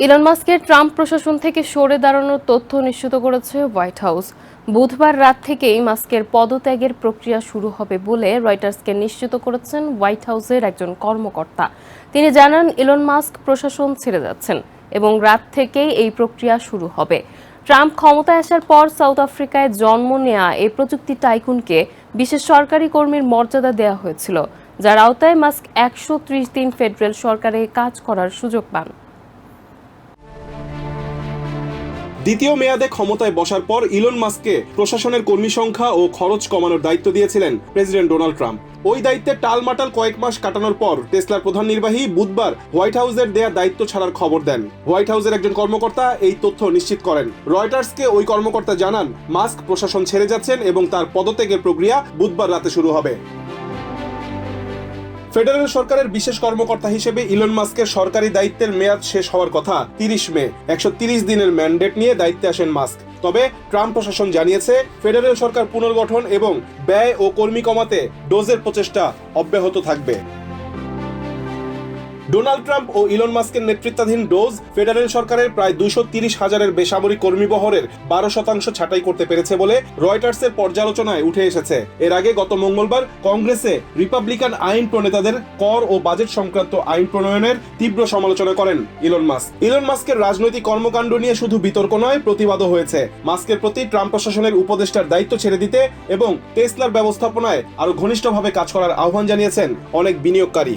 Elon মাস্কের Trump প্রশাসন থেকে সরে দাঁড়ানোর তথ্য নিশ্চিত করেছে হোয়াইট হাউস। বুধবার রাত থেকেই মাস্কের পদত্যাগের প্রক্রিয়া শুরু হবে বলে রয়টার্সকে নিশ্চিত করেছেন হোয়াইট হাউসের একজন কর্মকর্তা। তিনি জানান, ইলন মাস্ক প্রশাসন ছেড়ে যাচ্ছেন এবং রাত থেকেই এই প্রক্রিয়া শুরু হবে। ট্রাম্প ক্ষমতায় আসার পর সাউথ আফ্রিকায় জন্ম নেয়া এই প্রযুক্তি টাইকুনকে বিশেষ সরকারি কর্মীর মর্যাদা দেওয়া হয়েছিল, যার আওতায় মাস্ক একশো ত্রিশ দিন ফেডারেল সরকারে কাজ করার সুযোগ পান। দ্বিতীয় মেয়াদে ক্ষমতায় বসার পর ইলন মাস্ককে প্রশাসনের কর্মী সংখ্যা ও খরচ কমানোর দায়িত্ব দিয়েছিলেন প্রেসিডেন্ট ডোনাল্ড ট্রাম্প। ওই দায়িত্বে টালমাটাল কয়েক মাস কাটানোর পর টেসলার প্রধান নির্বাহী বুধবার হোয়াইট হাউসের দেয়া দায়িত্ব ছাড়ার খবর দেন। হোয়াইট হাউসের একজন কর্মকর্তা এই তথ্য নিশ্চিত করেন। রয়টার্সকে ওই কর্মকর্তা জানান, মাস্ক প্রশাসন ছেড়ে যাচ্ছেন এবং তার পদত্যাগের প্রক্রিয়া বুধবার রাতে শুরু হবে। ফেডারেল সরকারের বিশেষ কর্মকর্তা হিসেবে ইলন মাস্কের সরকারি দায়িত্বের মেয়াদ শেষ হওয়ার কথা তিরিশ মে, একশো দিনের ম্যান্ডেট নিয়ে দায়িত্বে আসেন মাস্ক। তবে ট্রাম্প প্রশাসন জানিয়েছে, ফেডারেল সরকার পুনর্গঠন এবং ব্যয় ও কর্মী কমাতে ডোজের প্রচেষ্টা অব্যাহত থাকবে। ডোনাল্ড ট্রাম্প ও ইলন মাস্কের নেতৃত্বাধীন ডোজ ফেডারেল সরকারের প্রায় দুশো তিরিশ হাজারের বেসামরিক কর্মী বহরের বারো শতাংশ ছাঁটাই করতে পেরেছে বলে রয়টার্সের পর্যালোচনায় উঠে এসেছে। এর আগে গত মঙ্গলবার কংগ্রেসে রিপাবলিকান আইন প্রণেতাদের কর ও বাজেট সংক্রান্ত আইন প্রণয়নের তীব্র সমালোচনা করেন ইলন মাস্ক। ইলন মাস্কের রাজনৈতিক কর্মকাণ্ড নিয়ে শুধু বিতর্ক নয়, প্রতিবাদও হয়েছে। মাস্কের প্রতি ট্রাম্প প্রশাসনের উপদেষ্টার দায়িত্ব ছেড়ে দিতে এবং টেসলার ব্যবস্থাপনায় আরও ঘনিষ্ঠভাবে কাজ করার আহ্বান জানিয়েছেন অনেক বিনিয়োগকারী।